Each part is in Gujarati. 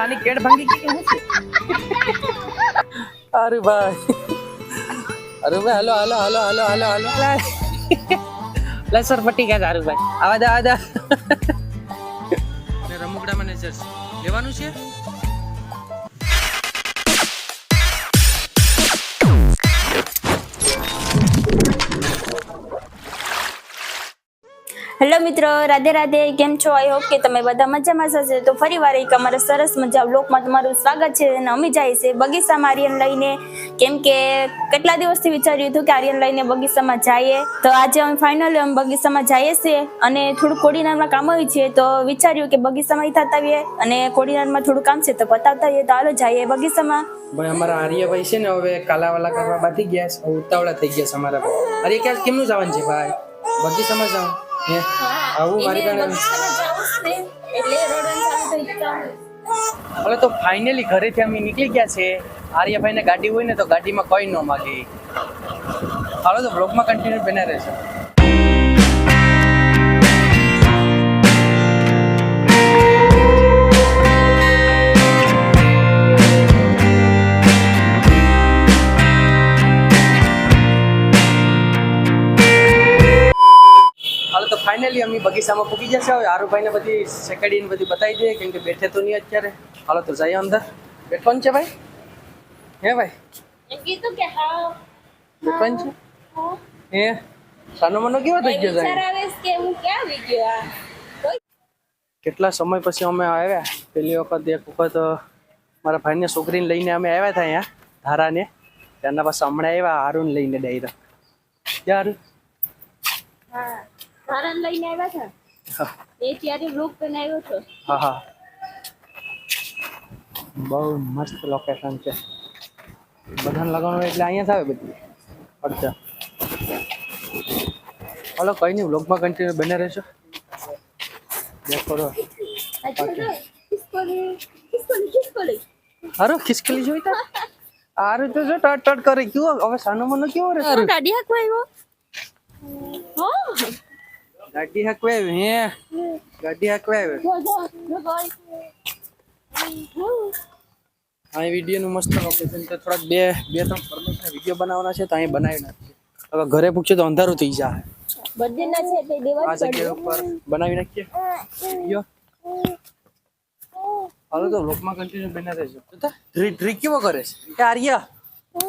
આની કેડ ભાંગી ગઈ કે શું છે? અરે ભાઈ. અરે ભાઈ hello hello hello hello hello hello. લે. સર પટી ગયા તારું ભાઈ આવા દા આવા દે. રમકડા મેનેજર લેવાનું છે? મિત્રો. રાધે રાધે, કેમ છો? આઈ હોપ કે તમે બધા મજામાં જ તો ફરી વાર એક અમારા સરસ મજા બ્લોકમાં તમારું સ્વાગત છે અને અમે જાય છે બગીચામાં આર્યન લઈને. કેમ કે કેટલા દિવસથી વિચાર્યું હતું કે આર્યન લઈને બગીચામાં જઈએ. તો આજે અમે ફાઇનલી અમે બગીચામાં જઈએ છીએ અને થોડું કોડીનારમાં કામ આવી છે તો વિચાર્યું કે બગીચામાં થતા આવીએ અને કોડીનારમાં થોડું કામ છે તો પતાવતા આવીએ. તો હાલો જઈએ બગીચામાં. ભાઈ, અમારા આર્યભાઈ છે ને હવે કાલાવાલા કરવા બાકી ગયા ઉતાવળા થઈ ગયા અમારા અરે, ક્યાં કેમનું જવાનું છે ભાઈ? બગીચામાં હે આવું મારી તો ફાઇનલી ઘરેથી અમે નીકળી ગયા છે. આર્યભાઈને ગાડી હોય ને તો ગાડીમાં કોઈ ન માગે. હાલો તો બ્લોગમાં કન્ટિન્યુ બને રહેશે અમે બગીચામાં પૂગી જશે હવે આરુભાઈને બધી સેકડીને બધી બતાવી દઈએ કેમ કે બેઠે તો નહીં અત્યારે. હાલો તો જઈએ અંદર. બેઠવાનું છે ભાઈ? હે ભાઈ? બેઠવાનું છે? હે સાનો મનો કેવો થઈ ગયો સાહેબ? કેટલા સમય પછી અમે આવ્યા? પેલી વખત એક વખત મારા ભાઈને છોકરીને લઈને અમે આવ્યા હતા અહીંયા ધારાને. ત્યારના પાછા હમણાં આવ્યા હારુને લઈને ડાયરા ક્યાં હારું લઈને આવ્યા હતા એ ત્યારે બ્લોગ બનાવ્યો હતો હા હા. બહુ મસ્ત લોકેશન છે. બધાને લગાવવાનું એટલે અહીંયા જ આવે બધી. અચ્છા. હલો કઈ નહીં વ્લોગમાં કન્ટિન્યુ બને રહેશો દેખો રો ખિસકલી જોઈ તા. આરું તો જો ટટ ટટ કરે. કેવો હવે સાનો મનો કેવો રે હારું ગાડી હાકવા આવ્યો ગાડી હાકવે હે? ગાડી હાકવે આવ્યો અહીં વીડિયો નું મસ્ત લોકેશન છે. થોડાક બે બે ત્રણ ફરમાઈશના વીડિયો બનાવવાના છે તો અહીં બનાવી નાખીએ. હવે ઘરે પૂછે તો અંધારું થઈ જાય બર્થડે ના છે તે દેવા આ જગ્યા ઉપર બનાવી નાખીએ. વીડિયો હાલો તો લોકમાં કન્ટિન્યુ બના રહેજો. ડ્રી ટ્રી કેવો કરે છે? કે આર્ય.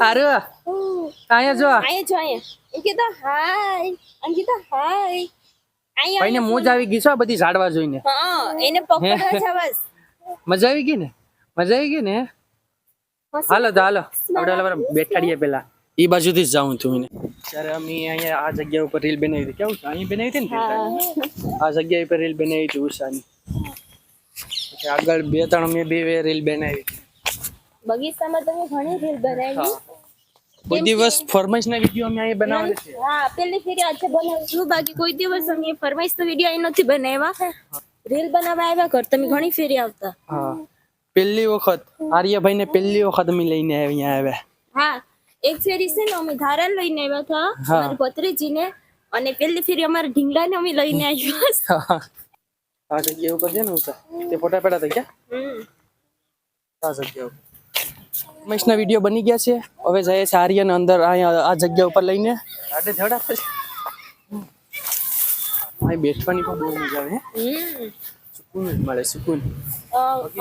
આર્ય. અહીંયા જો આયા જો આયા. એ કીધું હાય. અંકિતા હાય. ભાઈને મોજ આવી ગઈ છો આ બધી ઝાડવા જોઈને. હા એને પકડવા છે બસ મજા આવી ગઈ ને? મજા આવી ગઈ ને? હાલો તો હાલો. આપણે બેઠાડીએ પેલા. એ બાજુથી જ જાઉં છું ત્યારે અમે અહીંયા આ જગ્યા ઉપર રીલ બનાવી હતી. કેવું અહીં બનાવી હતી ને આ જગ્યા ઉપર રીલ બનાવી હતી ઉષાની. આગળ બે ત્રણ મેં બે રીલ બનાવી હતી. બગીચામાં તમે ઘણી રીલ બનાવી. કોઈ દિવસ ફરમાઈશના વીડિયો અમે અહીં બનાવવાના છે હા પેલી ફેરી આજે બનાવીશું બાકી કોઈ દિવસ અમે ફરમાઈશ તો વીડિયો અહીં નથી બનાવ્યા. રીલ બનાવવા આવ્યા કર તમે ઘણી ફેરી આવતા. હા. પહેલી વખત આર્યભાઈ ને પહેલી વખત અમે લઈને અહીંયા આવ્યા. હા એક ફેરી છે ને અમે ધારા લઈને આવ્યા હતા હા. મારી ભત્રીજીને. અને પેલી ફેરી અમારા ઢીંગલાને અમે લઈને આવ્યા. આ જગ્યા ઉપર છે ને ઉતા તે ફોટા પેડા ક્યાં હમ. આ જગ્યા ઉપર. મહેશના વીડિયો બની ગયા છે. હવે જઈએ છે આર્યન અંદર અહીંયા આ જગ્યા ઉપર લઈને. આડે ધડા છે અહીં બેસવાની પણ બહુ મજા આવે સુકૂન જ મળે સુકૂન.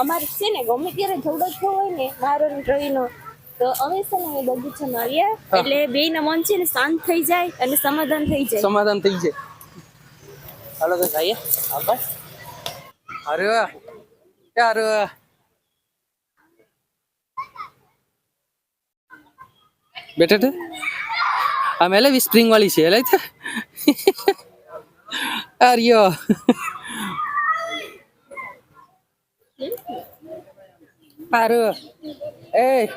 અમારે છે ને ગમે ત્યારે ઝઘડો થયો હોય ને મારો ને રવિનો તો અમે છે ને બગીચા બગીચામાં આવીએ એટલે બે ના મન છે ને શાંત થઈ જાય અને સમાધાન થઈ જાય. સમાધાન થઈ જાય. હાલો તો જઈએ. આગળ. અરે વાહ અરે બેઠે તે આ મેલે વી સ્પ્રિંગ વાળી છે એટલે આર્યો. પારો. એ.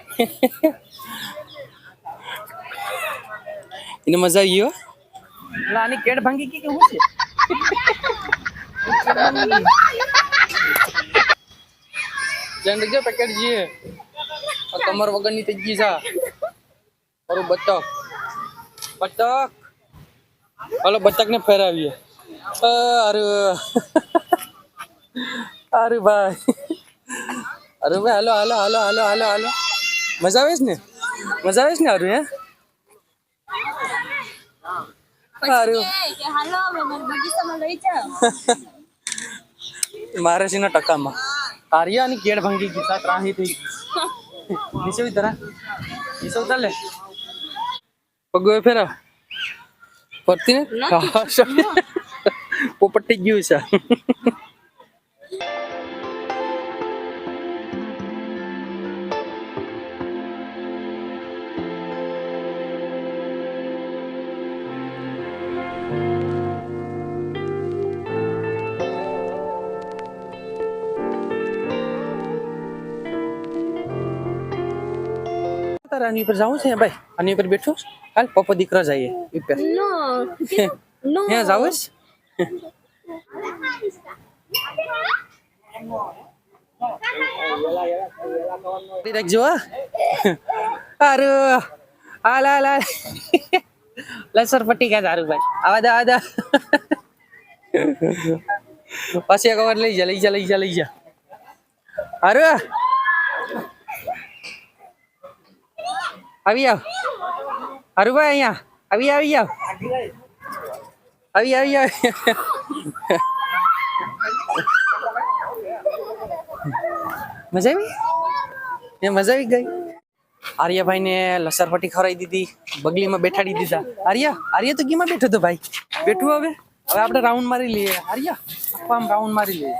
એને મજા આવી ગયો આની કેડ ભાંગી કે કેવું છે? જંડ જો પેકેટ જીએ તમાર વગરની થઈ ગઈ મારું બતક. બતક. હલો બતક ને ફેરાવીએ. અરે અરે ભાઈ. અરે ભાઈ હાલો હાલો હાલો હાલો હાલો હાલો. મજા આવે છે ને? મજા આવે છે ને અરુ હે? મારે છે ને ટકામાં. આર્યા અને કેડ ભાંગી ગઈ સાત થઈ ગઈ. નીચે ઉતરા નીચે ઉતર લે. પગો ફેરા? ફરતી ને? પોપટી ગયું છે. આની ઉપર જવું છે ભાઈ? આની ઉપર બેઠો? હાલ પપ્પા દીકરા જઈએ ઉપર નો નો. ત્યાં જાવ છે રાખજો હા હારું હાલ લા હાલ. લસર પટ્ટી ક્યાં તારું ભાઈ? આવા દા આવા દા. પાછી એક વાર લઈ જા લઈ જા લઈ જા લઈ જા. હારું આવી આવ. હારું ભાઈ અહીંયા, આવી આવી આવ આવી આવી આવી મજા આવી? એ મજા આવી ગઈ. આર્યાભાઈ ને લસરપટ્ટી ખવડાવી દીધી, બગલીમાં બેઠાડી દીધા. આર્યા, આર્ય તો કીમાં બેઠો હતો ભાઈ. બેઠું હવે. હવે આપણે રાઉન્ડ મારી લઈએ. આર્યા આમ રાઉન્ડ મારી લઈએ.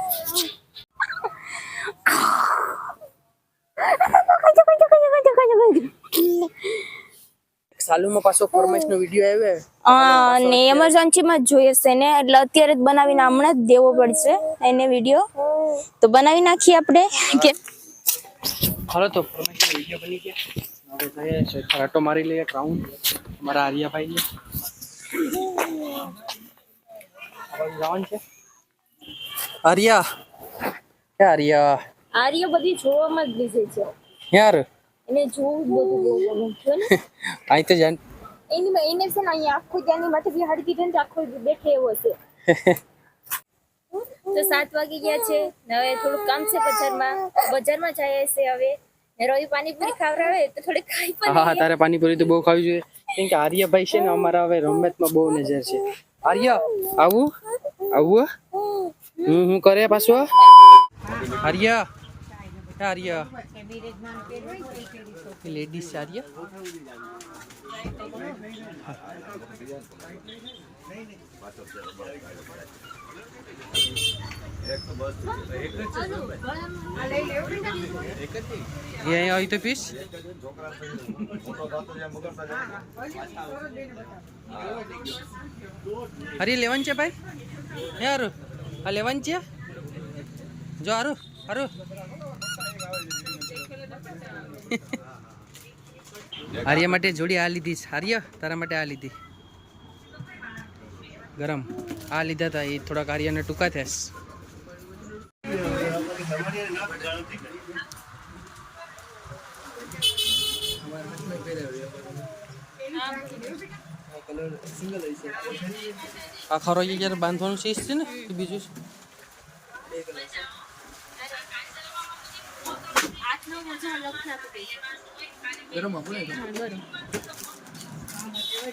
સાલુમાં પાછો ફોર્મેટ વિડિયો આવ્યો? ને એમર્જન્સીમાં જ જોઈએ છે ને એટલે અત્યારે જ બનાવીને હમણાં જ દેવો પડશે એને વીડિયો. તો બનાવી નાખીએ આપણે કે હાલો તો ફોર્મેટ વિડિયો બની ગયા. હવે જઈએ છે મારી લઈએ રાઉન્ડ અમારા આર્યાભાઈ ને જવાનું છે. આર્યા. કે આર્યા. આર્ય બધી જોવામાં જ બીજે છે. યાર. એને જોવું બધું બહુ ગમે છે ને. અહીં તો જાન એની એને છે ને અહીંયા આખો જાની માથે બિહાડી દીધો ને આખો બેઠે એવો છે. તો સાત વાગી ગયા છે. હવે થોડું કામ છે બજારમાં. બજારમાં જાય છે હવે. રવિ પાણીપુરી ખાવડાવે તો થોડી ખાઈ પણ હા તારે પાણીપુરી તો બહુ ખાવી જોઈએ. કેમ કે આર્યભાઈ છે ને અમારા હવે રમતમાં બહુ નજર છે. આર્ય આવું? આવું હું? હું કરે પાછું આર્ય! આર્ય. લેડીઝ આર્ય. અહીંયા આવી તો પીસ. અરે લેવન છે ભાઈ? હે હારું આ લેવન છે? જો હારું હારું આર્ય માટે જોડી આ લીધી. આર્ય, તારા માટે આ લીધી. ગરમ. આ લીધા હતા એ થોડાક આર્યને ટૂંકા થયા આ ખરો જ્યારે બાંધવાનું છે ને?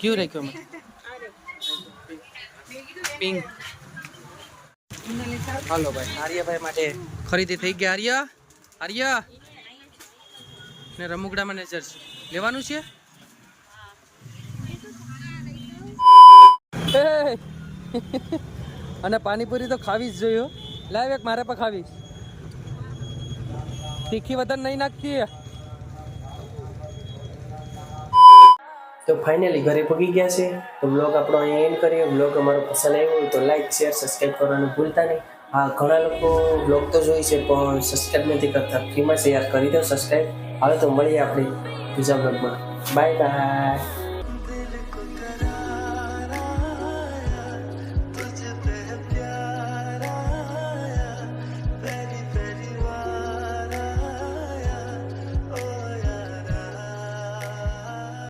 કયું રાખ્યું અમે પિંક હાલો ભાઈ આર્યભાઈ માટે ખરીદી થઈ ગઈ આર્ય. આર્ય. ને રમુકડા મેનેજર લેવાનું છે? અને પાણીપુરી તો ખાવી જ જોયું. લાવ એક મારે પણ ખાવી તીખી વધારે નહીં નાખતી તો ફાઇનલી ઘરે પગી ગયા છે. તો બ્લોગ આપણો અહીંયા એન્ડ કરીએ. બ્લોગ અમારો પસંદ આવ્યો હોય તો લાઈક શેર સબસ્ક્રાઈબ કરવાનું ભૂલતા નહીં. હા, ઘણા લોકો બ્લોગ તો જોઈ છે, પણ સબસ્ક્રાઈબ નથી કરતા. ફ્રીમાં શેર કરી દો સબસ્ક્રાઈબ હવે તો મળીએ આપણે બીજા બ્લોગમાં બાય બાય